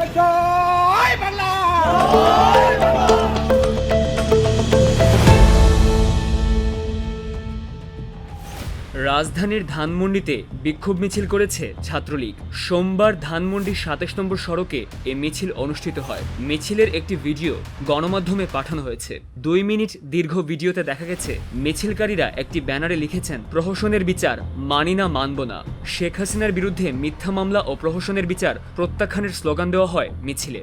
Good job! রাজধানীর ধানমন্ডিতে বিক্ষোভ মিছিল করেছে ছাত্রলীগ। সোমবার ধানমন্ডির সাতাশ নম্বর সড়কে এ মিছিল অনুষ্ঠিত হয়। মিছিলের একটি ভিডিও গণমাধ্যমে পাঠানো হয়েছে। দুই মিনিট দীর্ঘ ভিডিওতে দেখা গেছে, মিছিলকারীরা একটি ব্যানারে লিখেছেন, প্রহসনের বিচার মানি না, মানব না। শেখ হাসিনার বিরুদ্ধে মিথ্যা মামলা ও প্রহসনের বিচার প্রত্যাখ্যানের স্লোগান দেওয়া হয় মিছিলে।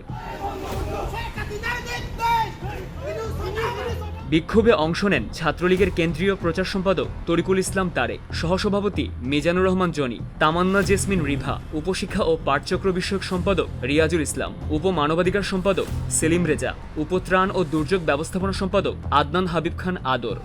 বিক্ষোভে অংশ নেন ছাত্রলীগের কেন্দ্রীয় প্রচার সম্পাদক তরিকুল ইসলাম তারেক সহসভাপতি মিজানুর রহমান জনি, তামান্না জেসমিন রিভা, উপশিক্ষা ও পাঠচক্র বিষয়ক সম্পাদক রিয়াজুল ইসলাম, উপমানবাধিকার সম্পাদক সেলিম রেজা, উপত্রাণ ও দুর্যোগ ব্যবস্থাপনা সম্পাদক আদনান হাবিব খান আদর।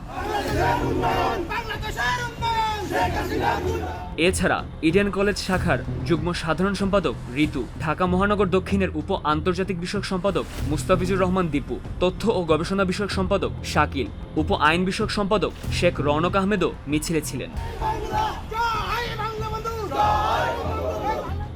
এছাড়া ইডেন কলেজ শাখার যুগ্ম সাধারণ সম্পাদক ঋতু, ঢাকা মহানগর দক্ষিণের উপ আন্তর্জাতিক বিষয়ক সম্পাদক মুস্তাফিজুর রহমান দীপু, তথ্য ও গবেষণা বিষয়ক সম্পাদক শাকিল, উপ আইন বিষয়ক সম্পাদক শেখ রৌনক আহমেদও মিছিলে ছিলেন।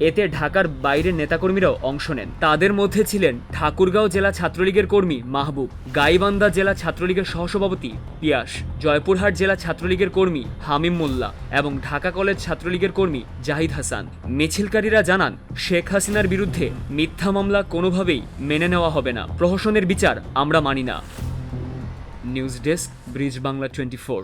এতে ঢাকার বাইরের নেতাকর্মীরাও অংশ নেন তাদের মধ্যে ছিলেন ঠাকুরগাঁও জেলা ছাত্রলীগের কর্মী মাহবুব গাইবান্ধা জেলা ছাত্রলীগের সহসভাপতি পিয়াস জয়পুরহাট জেলা ছাত্রলীগের কর্মী হামিম মোল্লা এবং ঢাকা কলেজ ছাত্রলীগের কর্মী জাহিদ হাসান মিছিলকারীরা জানান শেখ হাসিনার বিরুদ্ধে মিথ্যা মামলা কোনোভাবেই মেনে নেওয়া হবে না প্রহসনের বিচার আমরা মানি না news desk bridge Bangla twenty four